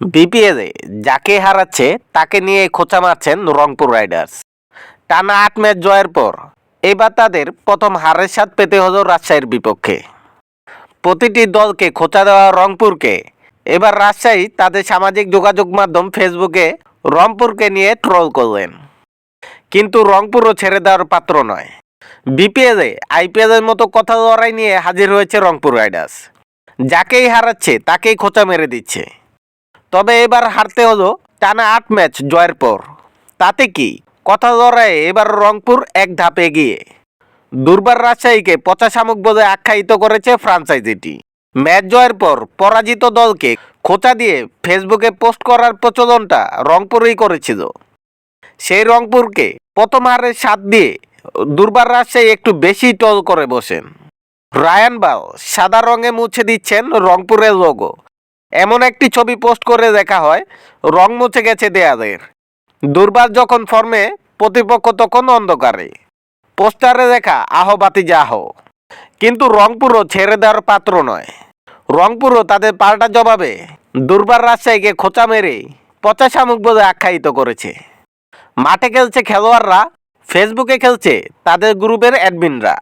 বিপিএলে যাকে হারাচ্ছে, তাকে নিয়ে খোঁচা মারছেন রংপুর রাইডার্স। টানা আট ম্যাচ জয়ের পর এবার তাদের প্রথম হারের স্বাদ পেতে হলো রাজশাহীর বিপক্ষে। প্রতিটি দলকে খোঁচা দেওয়া রংপুরকে। এবার রাজশাহী তাদের সামাজিক যোগাযোগ মাধ্যম ফেসবুকে রংপুরকে নিয়ে ট্রল করলেন। কিন্তু রংপুরও ছেড়ে দেওয়ার পাত্র নয়। বিপিএলে আইপিএলের মতো কথা লড়াই নিয়ে হাজির হয়েছে রংপুর রাইডার্স। যাকেই হারাচ্ছে, তাকেই খোঁচা মেরে দিচ্ছে। তবে এবার হারতে হলো টানা আট ম্যাচ জয়ের পর। তাতে কি? কথা লড়াইয়ে এবার রংপুর এক ধাপে এগিয়ে। দুর্বার রাজশাহীকে পচা শামুক বলে আখ্যায়িত করেছে ফ্রাঞ্চাইজিটি। ম্যাচ জয়ের পর পরাজিত দলকে খোঁচা দিয়ে ফেসবুকে পোস্ট করার প্রচলনটা রংপুরেই করেছিল। সেই রংপুরকে প্রথম হারের স্বাদ দিয়ে দুর্বার রাজশাহী একটু বেশি টল করে বসেন। রায়ান বাল সাদা রঙে মুছে দিচ্ছেন রংপুরের লোগো এমন একটি ছবি পোস্ট করে দেখা হয়, রং মুছে গেছে দেয়াদের দুর্বার যখন ফর্মে প্রতিপক্ষ তখন অন্ধকারে। পোস্টারে দেখা, আহ বাতি যাহ। কিন্তু রংপুরও ছেড়ে দেওয়ার পাত্র নয়। রংপুরও তাদের পাল্টা জবাবে, দুর্বার রাজশাহীকে খোঁচা মেরে পচা শামুক বলে আখ্যায়িত করেছে। মাঠে খেলছে খেলোয়াড়রা, ফেসবুকে খেলছে তাদের গ্রুপের অ্যাডমিনরা